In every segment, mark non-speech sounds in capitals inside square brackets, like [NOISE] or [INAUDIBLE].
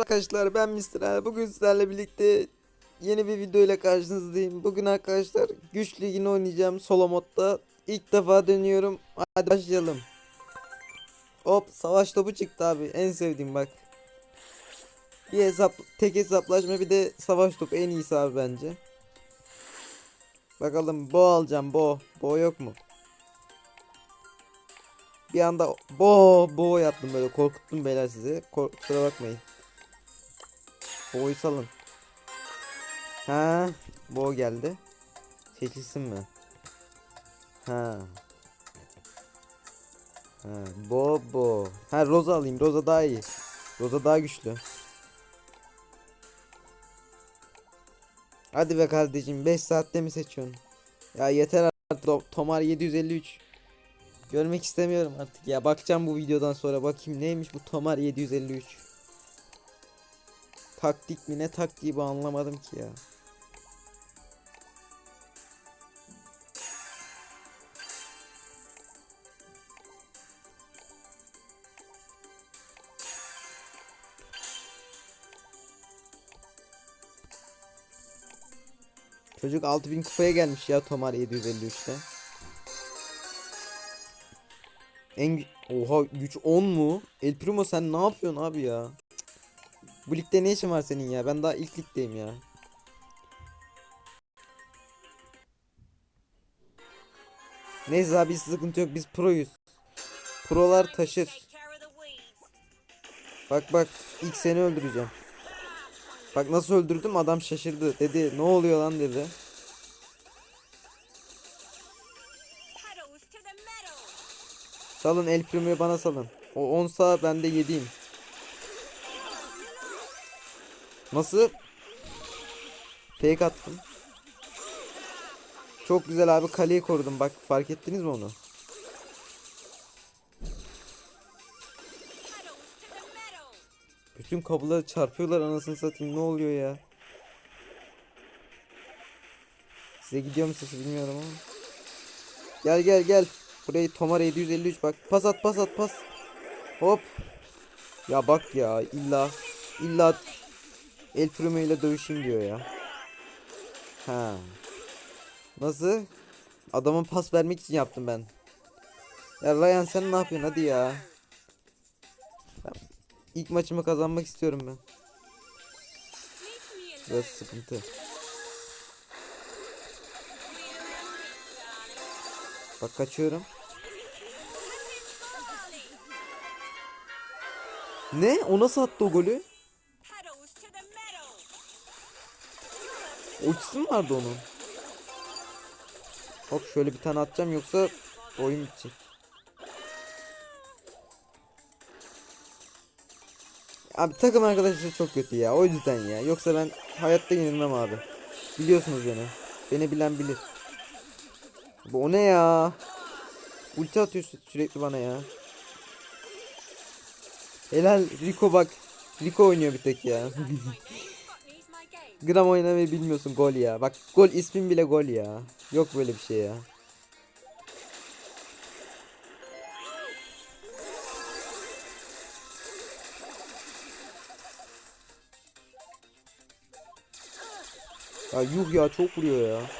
Arkadaşlar ben Mr. Ali. Bugün sizlerle birlikte yeni bir video ile karşınızdayım. Bugün arkadaşlar güç ligini oynayacağım solo modda. İlk defa dönüyorum. Hadi başlayalım. Hop savaş topu çıktı abi. En sevdiğim bak. Bir hesap tek hesaplaşma bir de savaş topu en iyisi abi bence. Bakalım bo alacağım bo. Bo yok mu? Bir anda bo bo yaptım böyle korkuttum beyler sizi. Kork kusura bakmayın. Boğu salın. Ha, boğ geldi. Seçilsin mi? Ha. Ha, bo bo. Ha Roza alayım. Roza daha iyi. Roza daha güçlü. Hadi be kardeşim 5 saatte mi seçiyorsun? Ya yeter artık To- Tomar 753. Görmek istemiyorum artık ya. Bakacağım bu videodan sonra bakayım neymiş bu Tomar 753. Taktik mi ne taktiği bu anlamadım ki ya. Çocuk 6000 kupaya gelmiş ya Tomar 753'te. En Oha güç 10 mu? El Primo sen ne yapıyorsun abi ya? Bu ligde ne işin var senin ya? Ben daha ilk ligdeyim ya. Neyse abi sıkıntı yok biz proyuz. Prolar taşır. Bak bak ilk seni öldüreceğim. Bak nasıl öldürdüm adam şaşırdı. Dedi ne oluyor lan dedi. Salın El Primo'yu bana salın. O 10 sağ ben de 7'yim. Nasıl? Fake attım. Çok güzel abi kaleyi korudum bak fark ettiniz mi onu? Bütün kabloları çarpıyorlar anasını satayım ne oluyor ya? Size gidiyor mu sesi bilmiyorum ama. Gel gel gel. Burayı Tomar 753 bak. Pas at pas at pas. Hop. Ya bak ya illa illa El Primo ile dövüşeyim diyor ya. Ha. Nasıl? Adamın pas vermek için yaptım ben. Ya Ryan sen ne yapıyorsun hadi ya. Ben ilk maçımı kazanmak istiyorum ben. Biraz sıkıntı. Bak kaçıyorum. Ne? O nasıl attı o golü? Ultisi mi vardı onun? Hop şöyle bir tane atacağım yoksa oyun bitecek. Abi takım arkadaşları çok kötü ya o yüzden ya. Yoksa ben hayatta yenilmem abi. Biliyorsunuz beni. Beni bilen bilir. Bu o ne ya? Ulti atıyor sü- sürekli bana ya. Helal Rico bak. Rico oynuyor bir tek ya. [LAUGHS] Gram oynamayı bilmiyorsun gol ya. Bak gol ismin bile gol ya. Yok böyle bir şey ya. Ya yuh ya çok vuruyor ya.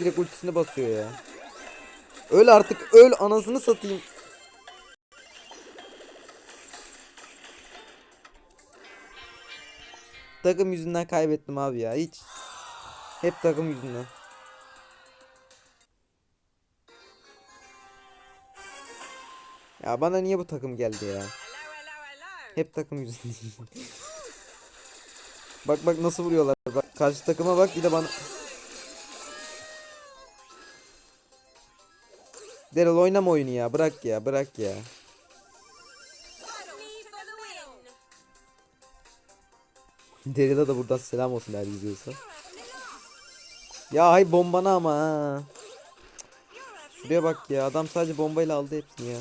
Direkt ultisine basıyor ya. Öl artık öl anasını satayım. Takım yüzünden kaybettim abi ya hiç. Hep takım yüzünden. Ya bana niye bu takım geldi ya? Hep takım yüzünden. [LAUGHS] bak bak nasıl vuruyorlar. Bak karşı takıma bak bir de bana. Daryl oynama oyunu ya. Bırak ya, bırak ya. [LAUGHS] Daryl'a da buradan selam olsun eğer izliyorsa. Ya hay bombana ama ha. Şuraya bak ya. Adam sadece bombayla aldı hepsini ya.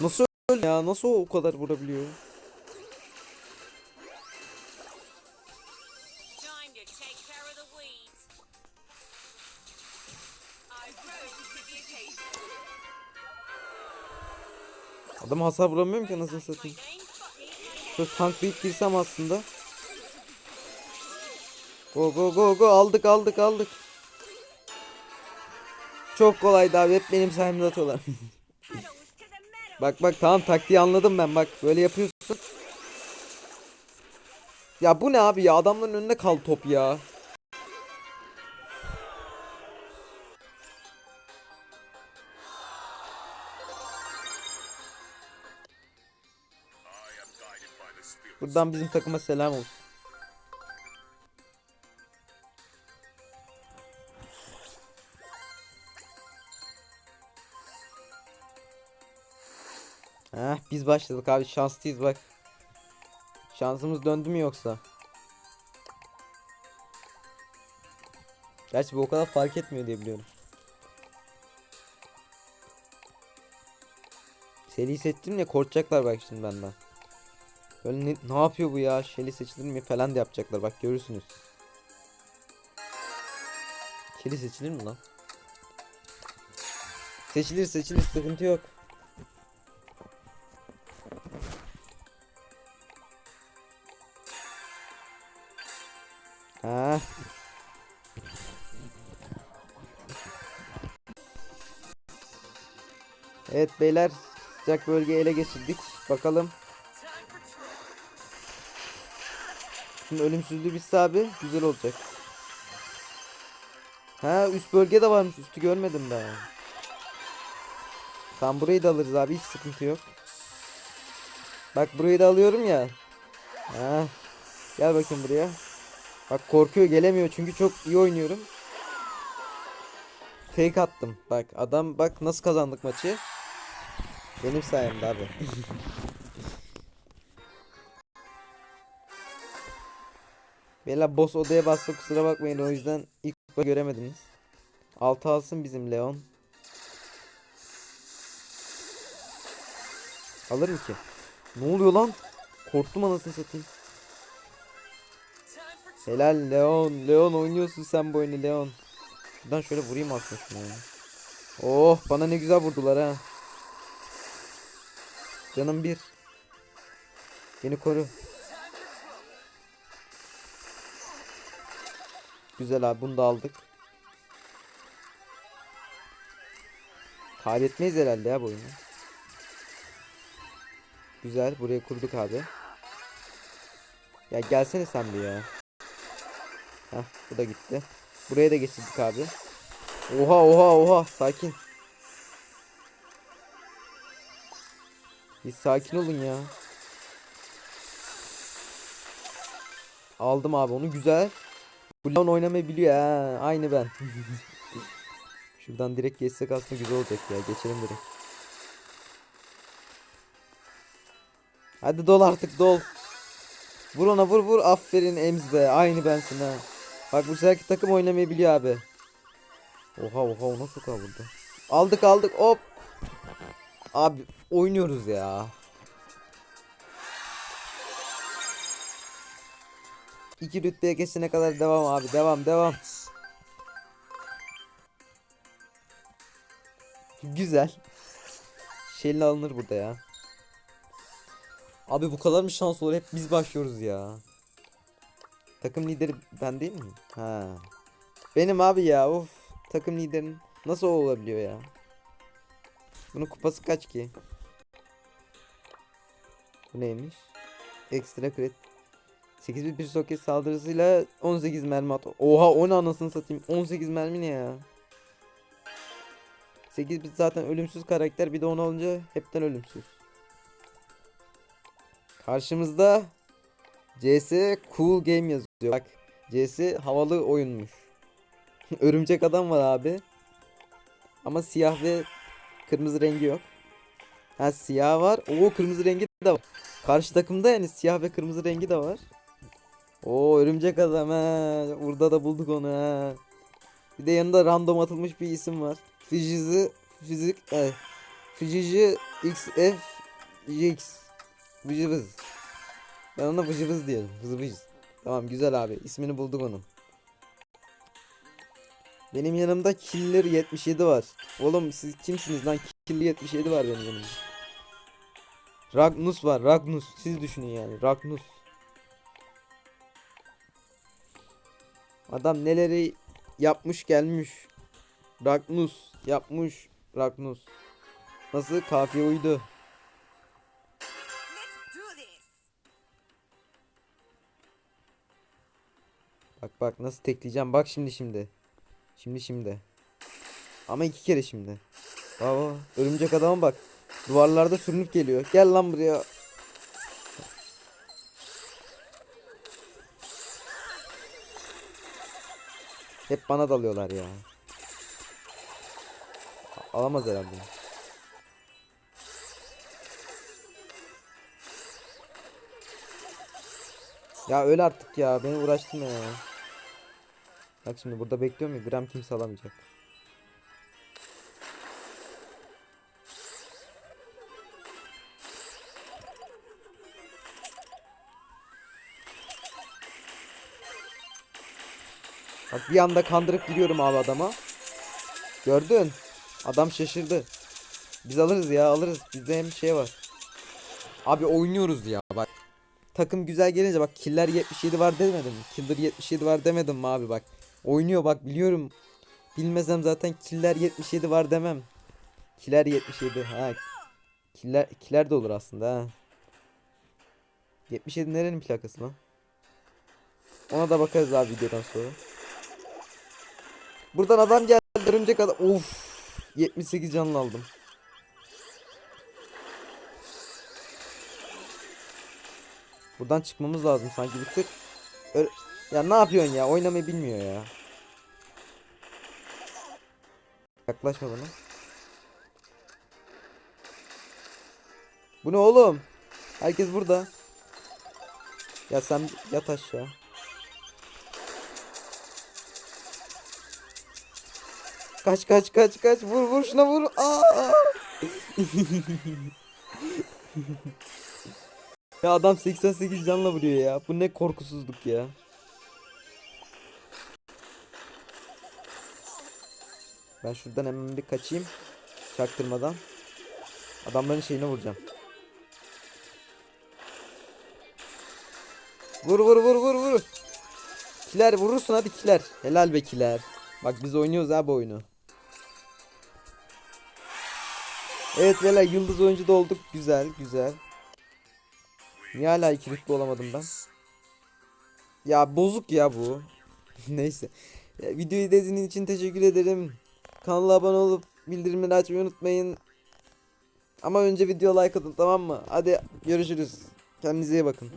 Nasıl öyle ya? Nasıl o kadar vurabiliyor? Adama hasar vuramıyorum ki anasını satayım. Şöyle tanklayıp girsem aslında. Go go go go aldık aldık aldık. Çok kolaydı abi hep benim sayemde atıyorlar. [LAUGHS] Bak bak tamam taktiği anladım ben bak böyle yapıyorsun. Ya bu ne abi ya adamların önünde kal top ya. Buradan bizim takıma selam olsun. Heh, biz başladık abi şanslıyız bak. Şansımız döndü mü yoksa? Gerçi bu o kadar fark etmiyor diye biliyorum. Seri seçtim ya korkacaklar bak şimdi benden. Böyle ne, ne yapıyor bu ya? Shelly seçilir mi falan da yapacaklar bak görürsünüz. Shelly seçilir mi lan? Seçilir seçilir sıkıntı yok. Ha. Evet beyler sıcak bölgeyi ele geçirdik. Bakalım. Şimdi ölümsüzlüğü bitse abi güzel olacak. Ha üst bölge de varmış. Üstü görmedim ben. Tam burayı da alırız abi hiç sıkıntı yok. Bak burayı da alıyorum ya. Ha. Gel bakayım buraya. Bak korkuyor gelemiyor çünkü çok iyi oynuyorum. Fake attım. Bak adam bak nasıl kazandık maçı. Benim sayemde abi. Beyler boss odaya bastı kusura bakmayın o yüzden ilk göremediniz. Altı alsın bizim Leon. Alır mı ki? Ne oluyor lan? Korktum anasını satayım. Helal Leon. Leon oynuyorsun sen bu oyunu Leon. Şuradan şöyle vurayım aslında şunu ya. Oh bana ne güzel vurdular ha. Canım bir. Beni koru. Güzel abi bunu da aldık. Kaybetmeyiz herhalde ya bu oyunu. Güzel buraya kurduk abi. Ya gelsene sen bir ya. Heh bu da gitti. Buraya da geçirdik abi. Oha oha oha sakin. Bir sakin olun ya. Aldım abi onu güzel. Bu Leon oynamayı biliyor ha. Aynı ben. [LAUGHS] Şuradan direkt geçsek aslında güzel olacak ya. Geçelim direkt. Hadi dol artık dol. Vur ona vur vur. Aferin Ems be. Aynı bensin ha. Bak bu seferki takım oynamayı biliyor abi. Oha oha o nasıl kavurdu. Aldık aldık hop. Abi oynuyoruz ya. İki rütbeye geçene kadar devam abi devam devam. Güzel. Şelli alınır burada ya. Abi bu kadar mı şans olur? Hep biz başlıyoruz ya. Takım lideri ben değil mi? Ha. Benim abi ya. Of. Takım liderin nasıl olabiliyor ya? Bunun kupası kaç ki? Bu neymiş? Ekstra crit. 8 bir soket saldırısıyla 18 mermi at. Oha o ne anasını satayım. 18 mermi ne ya? 8 bit zaten ölümsüz karakter bir de onu alınca hepten ölümsüz. Karşımızda CS Cool Game yazıyor. Bak CS havalı oyunmuş. [LAUGHS] Örümcek adam var abi. Ama siyah ve kırmızı rengi yok. Ha siyah var. Oo kırmızı rengi de var. Karşı takımda yani siyah ve kırmızı rengi de var. Oo örümcek adam ha. Burada da bulduk onu ha. Bir de yanında random atılmış bir isim var. Fijizi fizik e, Fijiji XF Jix. Vıcı vız. Ben ona vıcı vız diyorum. Vızı vız. Tamam güzel abi. İsmini bulduk onun. Benim yanımda Killer 77 var. Oğlum siz kimsiniz lan? Killer 77 var benim yanımda. Ragnus var. Ragnus. Siz düşünün yani. Ragnus. Adam neleri yapmış gelmiş. Ragnus yapmış. Ragnus. Nasıl kafiye uydu. Bak bak nasıl tekleyeceğim. Bak şimdi şimdi. Şimdi şimdi. Ama iki kere şimdi. Baba örümcek adama bak. Duvarlarda sürünüp geliyor. Gel lan buraya. Hep bana dalıyorlar ya. Alamaz herhalde. Ya öyle artık ya. Beni uğraştırma ya. Bak şimdi burada bekliyorum ya. Gram kimse alamayacak. Bak bir anda kandırıp giriyorum abi adama. Gördün. Adam şaşırdı. Biz alırız ya alırız. Bizde hem şey var. Abi oynuyoruz ya bak. Takım güzel gelince bak killer 77 var demedim? Killer 77 var demedim mi abi bak. Oynuyor bak biliyorum. Bilmesem zaten killer 77 var demem. Killer 77 ha. Killer, killer de olur aslında ha. 77 nerenin plakası lan? Ona da bakarız abi videodan sonra. Buradan adam geldi örümcek adam. Of. 78 canlı aldım. Buradan çıkmamız lazım sanki bir tık. Ö- ya ne yapıyorsun ya? Oynamayı bilmiyor ya. Yaklaşma bana. Bu ne oğlum? Herkes burada. Ya sen yat aşağı. Kaç kaç kaç kaç vur vur şuna vur. Aa! ya adam 88 canla vuruyor ya. Bu ne korkusuzluk ya. Ben şuradan hemen bir kaçayım. Çaktırmadan. Adamların şeyine vuracağım. Vur vur vur vur vur. Kiler vurursun hadi kiler. Helal be kiler. Bak biz oynuyoruz abi oyunu. Evet beyler yıldız oyuncu da olduk. Güzel güzel. Niye hala iki rütbe olamadım ben? Ya bozuk ya bu. [LAUGHS] Neyse. Ya, videoyu izlediğiniz için teşekkür ederim. Kanala abone olup bildirimleri açmayı unutmayın. Ama önce video like atın tamam mı? Hadi görüşürüz. Kendinize iyi bakın.